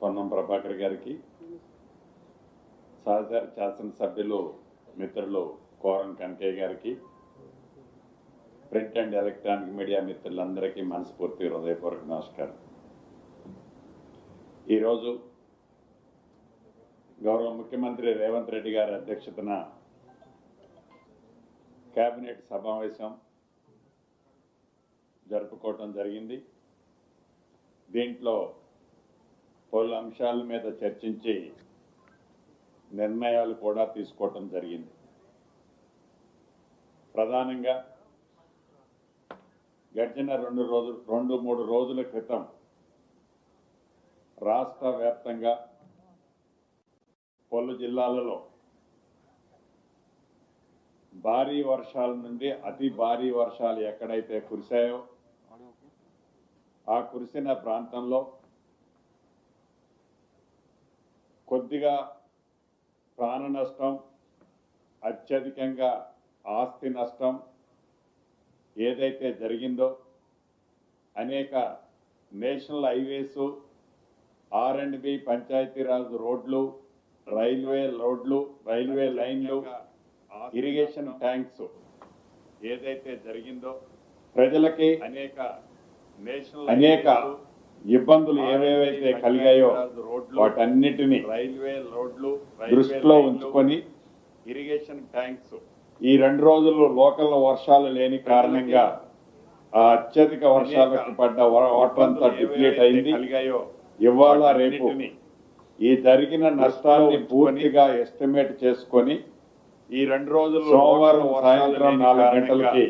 పొన్నం ప్రభాకర్ గారికి సహచర శాసనసభ్యులు మిత్రులు కోరం కనకయ్య గారికి ప్రింట్ అండ్ ఎలక్ట్రానిక్ మీడియా మిత్రులందరికీ మనస్ఫూర్తి హృదయపూర్వక నమస్కారం. ఈరోజు గౌరవ ముఖ్యమంత్రి రేవంత్ రెడ్డి గారి అధ్యక్షతన కేబినెట్ సమావేశం జరుపుకోవటం జరిగింది. దీంట్లో పలు అంశాల మీద చర్చించి నిర్ణయాలు కూడా తీసుకోవటం జరిగింది. ప్రధానంగా గడిచిన రెండు రోజులు రెండు మూడు రోజుల క్రితం రాష్ట్ర వ్యాప్తంగా పలు జిల్లాలలో భారీ వర్షాల నుండి అతి భారీ వర్షాలు ఎక్కడైతే కురిశాయో ఆ కురిసిన ప్రాంతంలో కొద్దిగా ప్రాణ నష్టం అత్యధికంగా ఆస్తి నష్టం ఏదైతే జరిగిందో అనేక national highways R and B Panchayati Raj రోడ్లు రైల్వే రోడ్లు రైల్వే లైన్లు ఇరిగేషన్ ట్యాంక్స్ ఏదైతే జరిగిందో ప్రజలకి అనేక నేషనల్ అనేక ఇబ్బందులు ఏవేవైతే కలిగాయో వాటన్నిటిని రైల్వే రోడ్లు దృష్టిలో ఉంచుకొని ఇరిగేషన్ ట్యాంక్స్. ఈ రెండు రోజులు లోకల్ వర్షాలు లేని కారణంగా అత్యధిక వర్షాలకు పడ్డ వాటర్ అంతా డిప్లీట్ అయింది. ఇవాళ రేపు ఈ జరిగిన నష్టాన్ని పూర్తిగా ఎస్టిమేట్ చేసుకొని ఈ రెండు రోజులు సోమవారం సాయంత్రం నాలుగు గంటలకి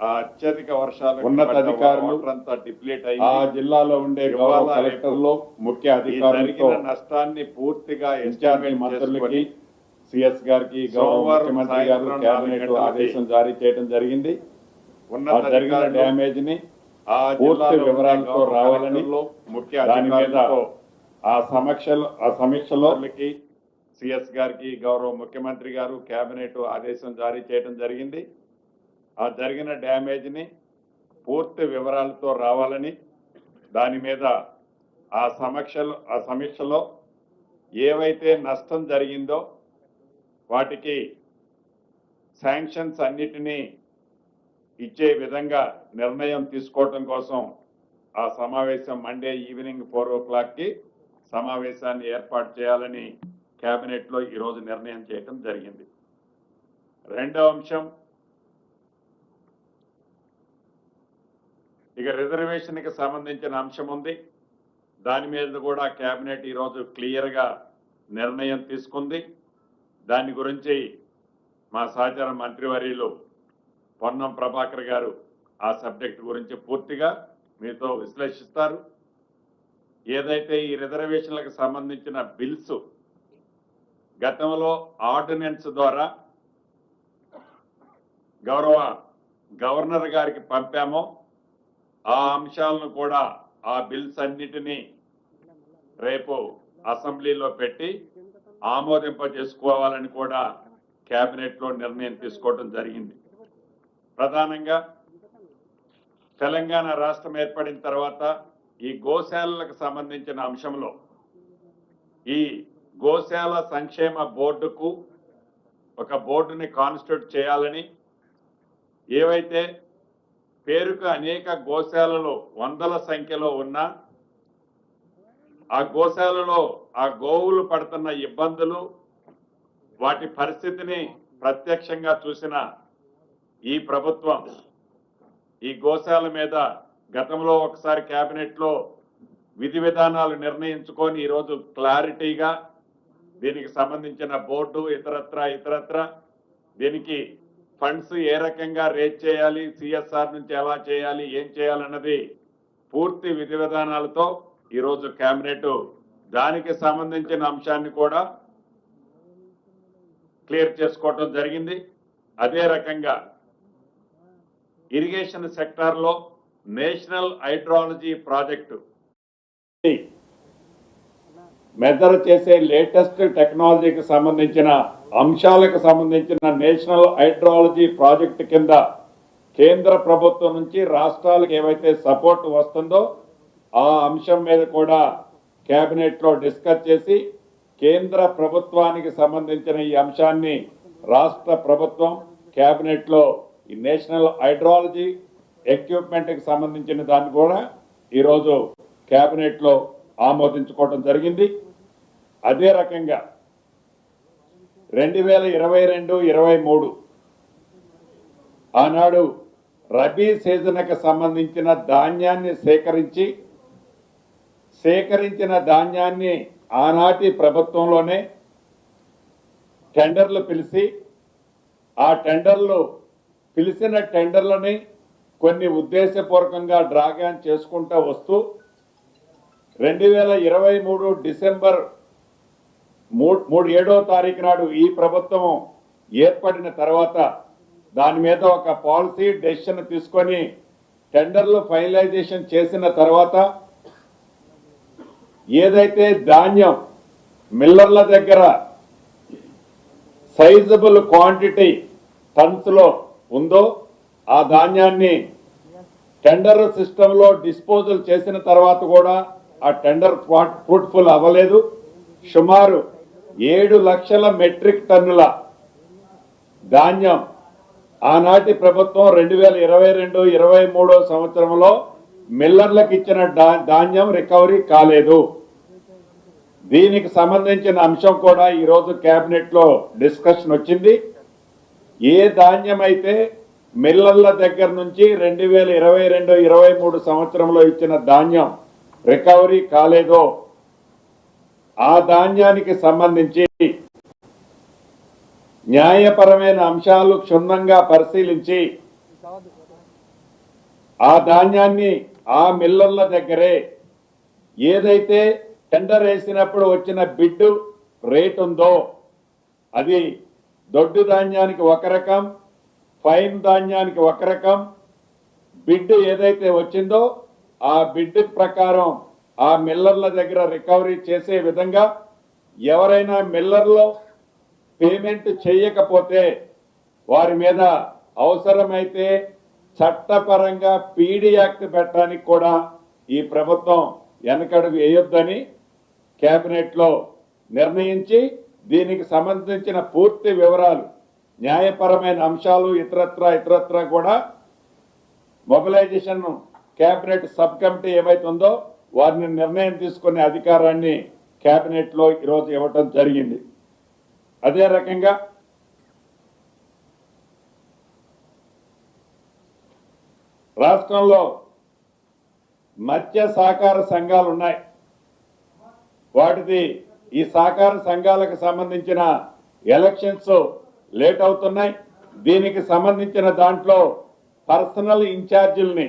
అత్యధిక వర్షాలు ఉన్నత అధికారులు అంతా డిప్లీట్ అయ్యి ఆ జిల్లాలో ఉండే కలెక్టర్లు ముఖ్య అధికారులతో నష్టాన్ని పూర్తిగా ఇన్ఛార్జి మంత్రులకి సిఎస్ గారికి గౌరవ ముఖ్యమంత్రి గారు కేబినెట్ ఆదేశం జారీ చేయడం జరిగింది. ఆ జరిగిన డ్యామేజ్ని పూర్తి వివరాలతో రావాలని ముఖ్య దాని మీద ఆ సమీక్షలో ఆ సమీక్షలో సిఎస్ గారికి గౌరవ ముఖ్యమంత్రి గారు కేబినెట్ ఆదేశం జారీ చేయడం జరిగింది. ఆ జరిగిన డ్యామేజ్ని పూర్తి వివరాలతో రావాలని దాని మీద ఆ సమీక్షలో ఆ సమీక్షలో ఏవైతే నష్టం జరిగిందో వాటికి శాంక్షన్స్ అన్నిటినీ ఇచ్చే విధంగా నిర్ణయం తీసుకోవటం కోసం ఆ సమావేశం మండే ఈవినింగ్ ఫోర్ ఓ క్లాక్కి సమావేశాన్ని ఏర్పాటు చేయాలని క్యాబినెట్లో ఈరోజు నిర్ణయం చేయటం జరిగింది. రెండవ అంశం ఇక రిజర్వేషన్కి సంబంధించిన అంశం ఉంది. దాని మీద కూడా కేబినెట్ ఈరోజు క్లియర్గా నిర్ణయం తీసుకుంది. దాని గురించి మా సహచర మంత్రివర్యులు పొన్నం ప్రభాకర్ గారు ఆ సబ్జెక్ట్ గురించి పూర్తిగా మీతో విశ్లేషిస్తారు. ఏదైతే ఈ రిజర్వేషన్లకు సంబంధించిన బిల్స్ గతంలో ఆర్డినెన్స్ ద్వారా గౌరవ గవర్నర్ గారికి పంపామో ఆ అంశాలను కూడా ఆ బిల్స్ అన్నిటినీ రేపు అసెంబ్లీలో పెట్టి ఆమోదింప చేసుకోవాలని కూడా కేబినెట్లో నిర్ణయం తీసుకోవడం జరిగింది. ప్రధానంగా తెలంగాణ రాష్ట్రం ఏర్పడిన తర్వాత ఈ గోశాలలకు సంబంధించిన అంశంలో ఈ గోశాల సంక్షేమ బోర్డుకు ఒక బోర్డుని కాన్స్టిట్యూట్ చేయాలని ఏవైతే పేరుకు అనేక గోశాలలు వందల సంఖ్యలో ఉన్నా ఆ గోశాలలో ఆ గోవులు పడుతున్న ఇబ్బందులు వాటి పరిస్థితిని ప్రత్యక్షంగా చూసిన ఈ ప్రభుత్వం ఈ గోశాల మీద గతంలో ఒకసారి క్యాబినెట్లో విధి విధానాలు నిర్ణయించుకొని ఈరోజు క్లారిటీగా దీనికి సంబంధించిన బోర్డు ఇతరత్ర ఇతరత్ర దీనికి ఫండ్స్ ఏ రకంగా రేట్ చేయాలి సిఎస్ఆర్ నుంచి ఎలా చేయాలి ఏం చేయాలన్నది పూర్తి విధి విధానాలతో ఈరోజు కేబినెట్ దానికి సంబంధించిన అంశాన్ని కూడా క్లియర్ చేసుకోవటం జరిగింది. అదే రకంగా ఇరిగేషన్ సెక్టార్లో నేషనల్ హైడ్రాలజీ ప్రాజెక్టు మెజర్ చేసే లేటెస్ట్ టెక్నాలజీకి సంబంధించిన అంశాలకు సంబంధించిన నేషనల్ హైడ్రాలజీ ప్రాజెక్ట్ కింద కేంద్ర ప్రభుత్వం నుంచి రాష్ట్రాలకు ఏవైతే సపోర్ట్ వస్తుందో ఆ అంశం మీద కూడా క్యాబినెట్లో డిస్కస్ చేసి కేంద్ర ప్రభుత్వానికి సంబంధించిన ఈ అంశాన్ని రాష్ట్ర ప్రభుత్వం క్యాబినెట్లో ఈ నేషనల్ హైడ్రాలజీ ఎక్విప్మెంట్కి సంబంధించిన దాన్ని కూడా ఈరోజు క్యాబినెట్లో ఆమోదించుకోవడం జరిగింది. అదే రకంగా రెండు వేల ఇరవై రెండు ఇరవై మూడు ఆనాడు రబీ సీజన్కి సంబంధించిన ధాన్యాన్ని సేకరించి సేకరించిన ధాన్యాన్ని ఆనాటి ప్రభుత్వంలోనే టెండర్లు పిలిచి ఆ టెండర్లు పిలిచిన టెండర్లని కొన్ని ఉద్దేశపూర్వకంగా డ్రాగాన్ చేసుకుంటూ వస్తూ రెండు వేల ఇరవై మూడు డిసెంబర్ మూడు మూడు ఏడో తారీఖు నాడు ఈ ప్రభుత్వం ఏర్పడిన తర్వాత దాని మీద ఒక పాలసీ డెసిషన్ తీసుకొని టెండర్లు ఫైనలైజేషన్ చేసిన తర్వాత ఏదైతే ధాన్యం మిల్లర్ల దగ్గర సైజబుల్ క్వాంటిటీ టన్స్లో ఉందో ఆ ధాన్యాన్ని టెండర్ సిస్టంలో డిస్పోజల్ చేసిన తర్వాత కూడా ఆ టెండర్ ఫ్రూట్ఫుల్ అవ్వలేదు. సుమారు ఏడు లక్షల మెట్రిక్ టన్నుల ధాన్యం ఆనాటి ప్రభుత్వం రెండు వేల ఇరవై రెండు ఇరవై మూడో సంవత్సరంలో మిల్లర్లకు ఇచ్చిన ధాన్యం రికవరీ కాలేదు. దీనికి సంబంధించిన అంశం కూడా ఈరోజు క్యాబినెట్లో డిస్కషన్ వచ్చింది. ఏ ధాన్యం అయితే మిల్లర్ల దగ్గర నుంచి రెండు వేల ఇరవై రెండు ఇరవై మూడు సంవత్సరంలో ఇచ్చిన ధాన్యం రికవరీ కాలేదో ఆ ధాన్యానికి సంబంధించి న్యాయపరమైన అంశాలు క్షుణ్ణంగా పరిశీలించి ఆ ధాన్యాన్ని ఆ మిల్లర్ల దగ్గరే ఏదైతే టెండర్ వేసినప్పుడు వచ్చిన బిడ్డు రేట్ ఉందో అది దొడ్డు ధాన్యానికి ఒక రకం ఫైన్ ధాన్యానికి ఒక రకం. బిడ్డు ఏదైతే వచ్చిందో ఆ బిడ్డు ప్రకారం ఆ మిల్లర్ల దగ్గర రికవరీ చేసే విధంగా ఎవరైనా మిల్లర్లో పేమెంట్ చేయకపోతే వారి మీద అవసరమైతే చట్టపరంగా పీడీ యాక్ట్ పెట్టడానికి కూడా ఈ ప్రభుత్వం వెనకడుగు వేయొద్దని కేబినెట్లో నిర్ణయించి దీనికి సంబంధించిన పూర్తి వివరాలు న్యాయపరమైన అంశాలు ఇతరత్ర ఇతరత్ర కూడా మొబిలైజేషన్ కేబినెట్ సబ్ కమిటీ ఏమైతుందో వారిని నిర్ణయం తీసుకునే అధికారాన్ని క్యాబినెట్లో ఈరోజు ఇవ్వటం జరిగింది. అదే రకంగా రాష్ట్రంలో మత్స్య సహకార సంఘాలు ఉన్నాయి. వాటిది ఈ సహకార సంఘాలకు సంబంధించిన ఎలక్షన్స్ లేట్ అవుతున్నాయి. దీనికి సంబంధించిన దాంట్లో పర్సనల్ ఇన్ఛార్జీలని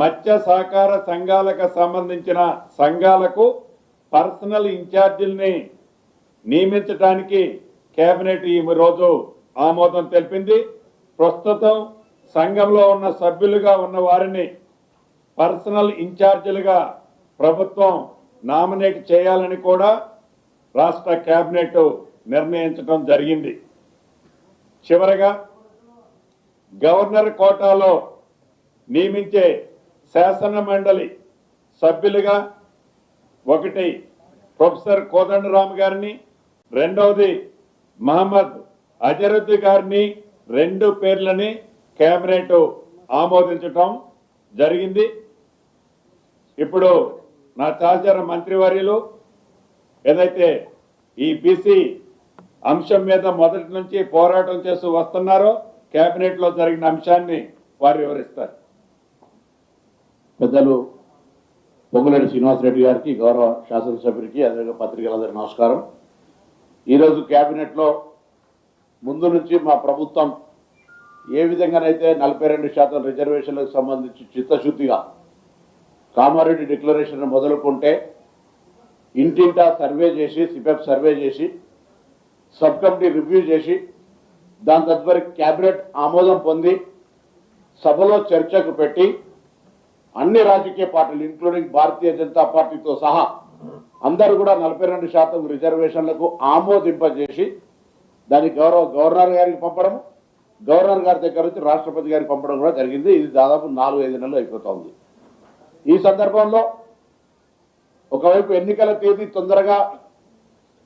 మత్స్య సహకార సంఘాలకు సంబంధించిన సంఘాలకు పర్సనల్ ఇన్ఛార్జీల్ని నియమించడానికి కేబినెట్ ఈ రోజు ఆమోదం తెలిపింది. ప్రస్తుతం సంఘంలో ఉన్న సభ్యులుగా ఉన్న వారిని పర్సనల్ ఇన్ఛార్జీలుగా ప్రభుత్వం నామినేట్ చేయాలని కూడా రాష్ట్ర కేబినెట్ నిర్ణయించడం జరిగింది. చివరగా గవర్నర్ కోటాలో నియమించే శాసన మండలి సభ్యులుగా ఒకటి ప్రొఫెసర్ కోదండరామ్ గారిని రెండవది మహమ్మద్ అజరుద్దీ గారిని రెండు పేర్లని కేబినెట్ ఆమోదించటం జరిగింది. ఇప్పుడు నా సహచర మంత్రివర్యులు ఏదైతే ఈ బీసీ అంశం మీద మొదటి నుంచి పోరాటం చేస్తూ వస్తున్నారో కేబినెట్లో జరిగిన అంశాన్ని వారు వివరిస్తారు. పెద్దలు పొంగులేటి శ్రీనివాసరెడ్డి గారికి గౌరవ శాసనసభ్యుడికి అదేవిధంగా పత్రికలందరికీ నమస్కారం. ఈరోజు క్యాబినెట్లో ముందు నుంచి మా ప్రభుత్వం ఏ విధంగానైతే నలభై రెండు శాతం రిజర్వేషన్లకు సంబంధించి చిత్తశుద్ధిగా కామారెడ్డి డిక్లరేషన్ మొదలుకుంటే ఇంటింటా సర్వే చేసి సిపెప్ సర్వే చేసి సబ్ కమిటీ రివ్యూ చేసి దాని తదుపరి క్యాబినెట్ ఆమోదం పొంది సభలో చర్చకు పెట్టి అన్ని రాజకీయ పార్టీలు ఇంక్లూడింగ్ భారతీయ జనతా పార్టీతో సహా అందరూ కూడా నలభై రెండు శాతం రిజర్వేషన్లకు ఆమోదింపజేసి దాన్ని గౌరవ గవర్నర్ గారికి పంపడం గవర్నర్ గారి దగ్గర నుంచి రాష్ట్రపతి గారికి పంపడం కూడా జరిగింది. ఇది దాదాపు నాలుగు ఐదు నెలలు అయిపోతుంది. ఈ సందర్భంలో ఒకవైపు ఎన్నికల తేదీ తొందరగా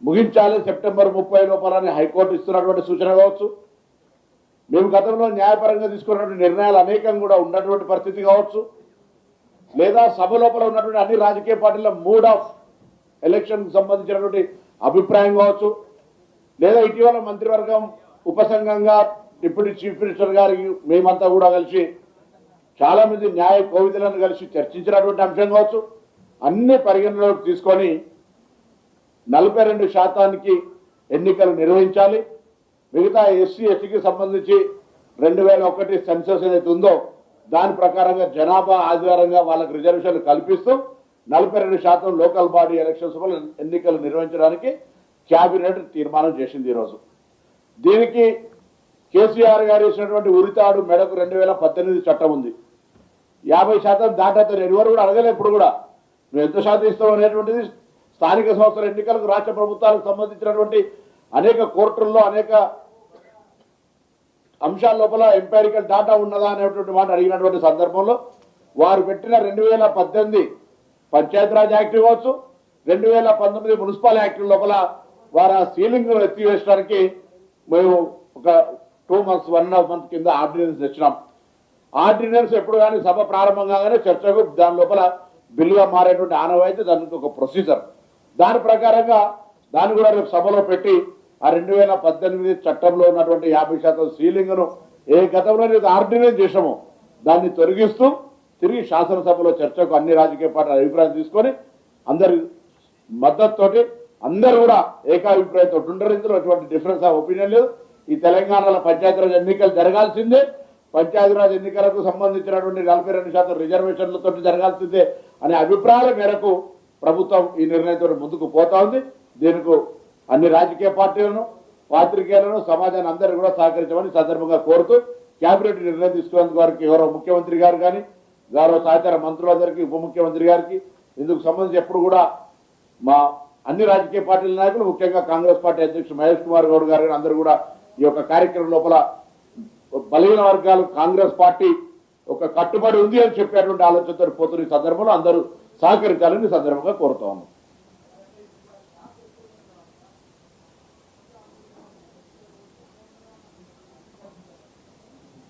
ముగించాలి సెప్టెంబర్ ముప్పై లోపలని హైకోర్టు ఇస్తున్నటువంటి సూచన కావచ్చు. మేము గతంలో న్యాయపరంగా తీసుకున్నటువంటి నిర్ణయాలు అనేకం కూడా ఉన్నటువంటి పరిస్థితి కావచ్చు. లేదా సభ లోపల ఉన్నటువంటి అన్ని రాజకీయ పార్టీల మూడ్ ఆఫ్ ఎలక్షన్ సంబంధించినటువంటి అభిప్రాయం కావచ్చు. లేదా ఇటీవల మంత్రివర్గం ఉపసంఘంగా డిప్యూటీ చీఫ్ మినిస్టర్ గారికి మేమంతా కూడా కలిసి చాలామంది న్యాయ కోవిధులను కలిసి చర్చించినటువంటి అంశం కావచ్చు. అన్ని పరిగణలోకి తీసుకొని నలభై రెండు శాతానికి ఎన్నికలు నిర్వహించాలి. మిగతా ఎస్సీ ఎస్టీకి సంబంధించి రెండు వేల ఒకటి సెన్సస్ ఏదైతే ఉందో దాని ప్రకారంగా జనాభా ఆధారంగా వాళ్ళకి రిజర్వేషన్లు కల్పిస్తూ నలభై రెండు శాతం లోకల్ బాడీ ఎలక్షన్స్ వల్ల ఎన్నికలు నిర్వహించడానికి క్యాబినెట్ తీర్మానం చేసింది ఈరోజు. దీనికి కేసీఆర్ గారు ఇచ్చినటువంటి ఉరితాడు మెడకు రెండు వేల పద్దెనిమిది చట్టం ఉంది. యాభై శాతం దాటాతారు ఎవరు కూడా అడగలే ఇప్పుడు కూడా. నువ్వు ఎంత శాతం ఇస్తావు అనేటువంటిది స్థానిక సంస్థల ఎన్నికలకు రాష్ట్ర ప్రభుత్వాలకు సంబంధించినటువంటి అనేక కోర్టుల్లో అనేక అంశాల లోపల ఎంపైరికల్ డాటా ఉన్నదా అనేటువంటి మాట అడిగినటువంటి సందర్భంలో వారు పెట్టిన రెండు వేల పద్దెనిమిది పంచాయతీరాజ్ యాక్ట్ కావచ్చు రెండు వేల పంతొమ్మిది మున్సిపల్ యాక్ట్ లోపల వారు ఆ సీలింగ్ ఎత్తివేసడానికి మేము ఒక two months one and half month కింద ఆర్డినెన్స్ తెచ్చినాం. ఆర్డినెన్స్ ఎప్పుడు కానీ సభ ప్రారంభం కాగానే చర్చకు దాని లోపల బిల్లుగా మారేటువంటి ఆనవాయితీ దానికి ఒక ప్రొసీజర్ దాని ప్రకారంగా దాన్ని కూడా రేపు సభలో పెట్టి ఆ రెండు వేల పద్దెనిమిది చట్టంలో ఉన్నటువంటి యాభై శాతం సీలింగ్ను ఏ గతంలో అయితే ఆర్డినెన్స్ చేసామో దాన్ని తొలగిస్తూ తిరిగి శాసనసభలో చర్చకు అన్ని రాజకీయ పార్టీల అభిప్రాయం తీసుకొని అందరి మద్దతుతోటి అందరూ కూడా ఏకాభిప్రాయంతో ఉండరు. ఇందులో ఎటువంటి డిఫరెన్స్ ఆఫ్ ఒపీనియన్ లేదు. ఈ తెలంగాణలో పంచాయతీరాజ్ ఎన్నికలు జరగాల్సిందే. పంచాయతీరాజ్ ఎన్నికలకు సంబంధించినటువంటి నలభై రెండు శాతం రిజర్వేషన్లతో జరగాల్సిందే అనే అభిప్రాయాల మేరకు ప్రభుత్వం ఈ నిర్ణయంతో ముందుకు పోతా ఉంది. దీనికి అన్ని రాజకీయ పార్టీలను పాత్రికేయులను సమాజాన్ని అందరూ కూడా సహకరించమని సందర్భంగా కోరుతూ కేబినెట్ నిర్ణయం తీసుకునేందుకు వారికి గౌరవ ముఖ్యమంత్రి గారు కానీ గౌరవ సహచార మంత్రులందరికీ ఉప ముఖ్యమంత్రి గారికి ఇందుకు సంబంధించి ఎప్పుడు కూడా మా అన్ని రాజకీయ పార్టీల నాయకులు ముఖ్యంగా కాంగ్రెస్ పార్టీ అధ్యక్షుడు మహేష్ కుమార్ గౌడ్ గారు అందరూ కూడా ఈ యొక్క కార్యక్రమం లోపల బలహీన వర్గాలు కాంగ్రెస్ పార్టీ ఒక కట్టుబడి ఉంది అని చెప్పేటువంటి ఆలోచనతో పోతున్న ఈ సందర్భంలో అందరూ సహకరించాలని సందర్భంగా కోరుతా ఉన్నాం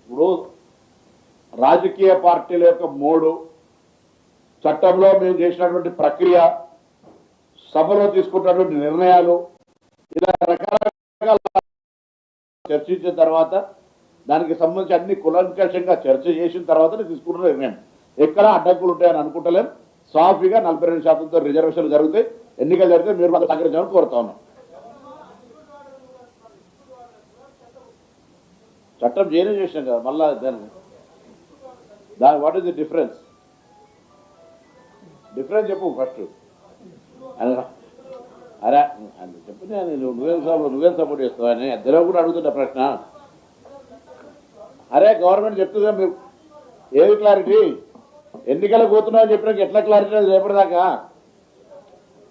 ఇప్పుడు రాజకీయ పార్టీల యొక్క మూడు. చట్టంలో మేము చేసినటువంటి ప్రక్రియ సభలో తీసుకున్నటువంటి నిర్ణయాలు ఇలా రకరకాల చర్చించిన తర్వాత దానికి సంబంధించి అన్ని కులంకషంగా చర్చ చేసిన తర్వాత తీసుకున్న నిర్ణయం. ఎక్కడ అడ్డంకులు ఉంటాయని అనుకుంటలేం. సాఫీగా నలభై రెండు శాతంతో రిజర్వేషన్లు జరుగుతాయి. ఎన్నికలు జరిగితే మీరు మాకు సహకరించాలని కోరుతా ఉన్నాం. చట్టం చేయనే చేసినాం కదా మళ్ళా దాన్ని. దాని what is the difference difference చెప్పు ఫస్ట్ అరే అని చెప్పు నేను నువ్వేం సపోర్ట్ నువ్వేం సపోర్ట్ చేస్తావు అని ఇద్దరు కూడా అడుగుతున్న ప్రశ్న. అరే గవర్నమెంట్ చెప్తుందా మీరు? ఏది క్లారిటీ ఎన్నికలకు పోతున్నావు అని చెప్పినాక ఎట్లా క్లారిటీ అది రేపటిదాకా?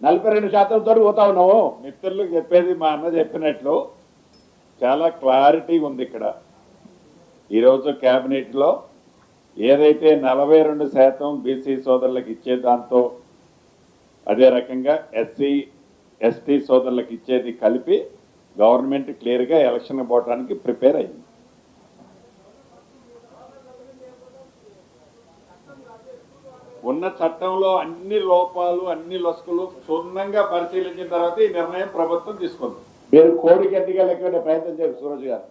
నలభై రెండు శాతంతో పోతా ఉన్నావు. మిత్రులు చెప్పేది మా అన్న చెప్పినట్లు చాలా క్లారిటీ ఉంది ఇక్కడ. ఈరోజు క్యాబినెట్లో ఏదైతే నలభై రెండు శాతం బీసీ సోదరులకు ఇచ్చే దాంతో అదే రకంగా ఎస్సీ ఎస్టీ సోదరులకు ఇచ్చేది కలిపి గవర్నమెంట్ క్లియర్గా ఎలక్షన్ పోవడానికి ప్రిపేర్ అయింది. ఉన్న చట్టంలో అన్ని లోపాలు అన్ని లొసుకులు క్షుణ్ణంగా పరిశీలించిన తర్వాత ఈ నిర్ణయం ప్రభుత్వం తీసుకుంది. మీరు కోడికి ఎన్నికలు ఎక్కువ ప్రయత్నం చేయాలి సూరజ్ గారు.